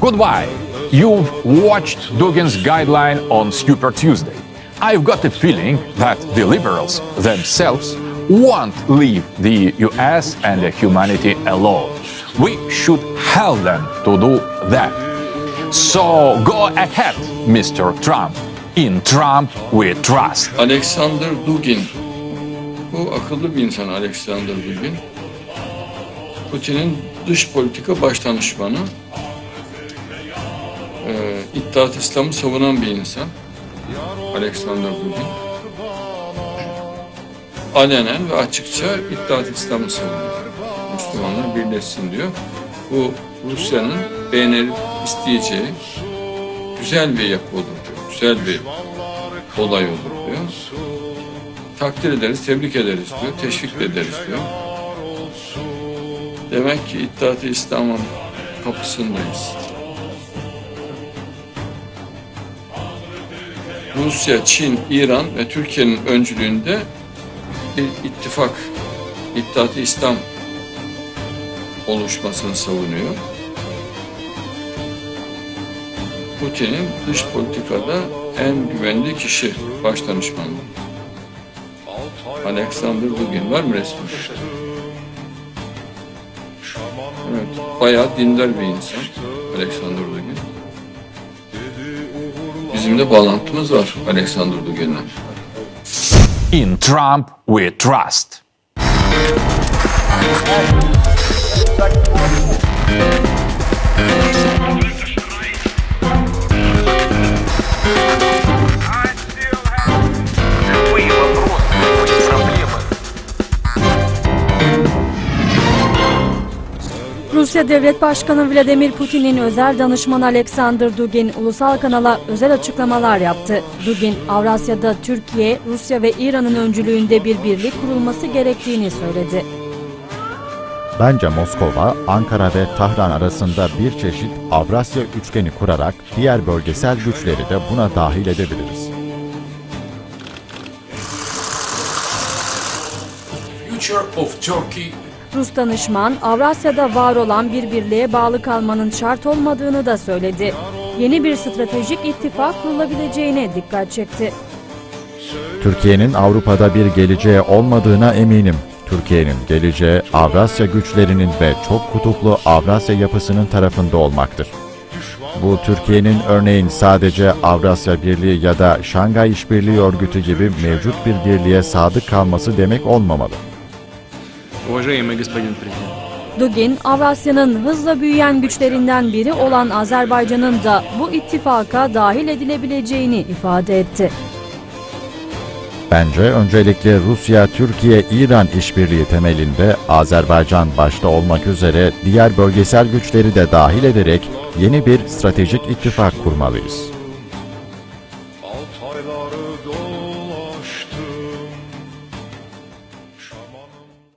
Goodbye. You've watched Dugin's guideline on Super Tuesday. I've got a feeling that the liberals themselves won't leave the US and the humanity alone. We should help them to do that. So go ahead, Mr. Trump. In Trump we trust. Alexander Dugin. Bu akıllı bir insan Alexander Dugin. Putin'in dış politika baş Ee, İttihat İslam'ı savunan bir insan. Alexander Dugin. Alenen ve açıkça İttihat İslam'ı savunuyor. Müslümanlar birleşsin diyor. Bu Rusya'nın beğenilip isteyeceği güzel bir yapı olur diyor. Güzel bir olay olur diyor. Takdir ederiz, tebrik ederiz diyor, teşvik de ederiz diyor. Demek ki İttihat-ı İslam'ın kapısındayız. Rusya, Çin, İran ve Türkiye'nin öncülüğünde bir ittifak, İttihat-ı İslam oluşmasını savunuyor. Putin'in dış politikada en güvenli kişi baş danışmanı. Alexander Dugin var mı resmi? Evet, bayağı dindar bir insan Alexander Dugin. Bizim de bağlantımız var Alexander Dugin'le. In Trump we trust. Rusya Devlet Başkanı Vladimir Putin'in özel danışmanı Alexander Dugin ulusal kanala özel açıklamalar yaptı. Dugin, Avrasya'da Türkiye, Rusya ve İran'ın öncülüğünde bir birlik kurulması gerektiğini söyledi. Bence Moskova, Ankara ve Tahran arasında bir çeşit Avrasya üçgeni kurarak diğer bölgesel güçleri de buna dahil edebiliriz. future of Turkey Rus danışman, Avrasya'da var olan bir birliğe bağlı kalmanın şart olmadığını da söyledi. Yeni bir stratejik ittifak kurulabileceğine dikkat çekti. Türkiye'nin Avrupa'da bir geleceği olmadığına eminim. Türkiye'nin geleceği Avrasya güçlerinin ve çok kutuplu Avrasya yapısının tarafında olmaktır. Bu Türkiye'nin örneğin sadece Avrasya Birliği ya da Şangay İşbirliği Örgütü gibi mevcut bir birliğe sadık kalması demek olmamalı. Dugin, Avrasya'nın hızla büyüyen güçlerinden biri olan Azerbaycan'ın da bu ittifaka dahil edilebileceğini ifade etti. Bence öncelikle Rusya-Türkiye-İran işbirliği temelinde Azerbaycan başta olmak üzere diğer bölgesel güçleri de dahil ederek yeni bir stratejik ittifak kurmalıyız.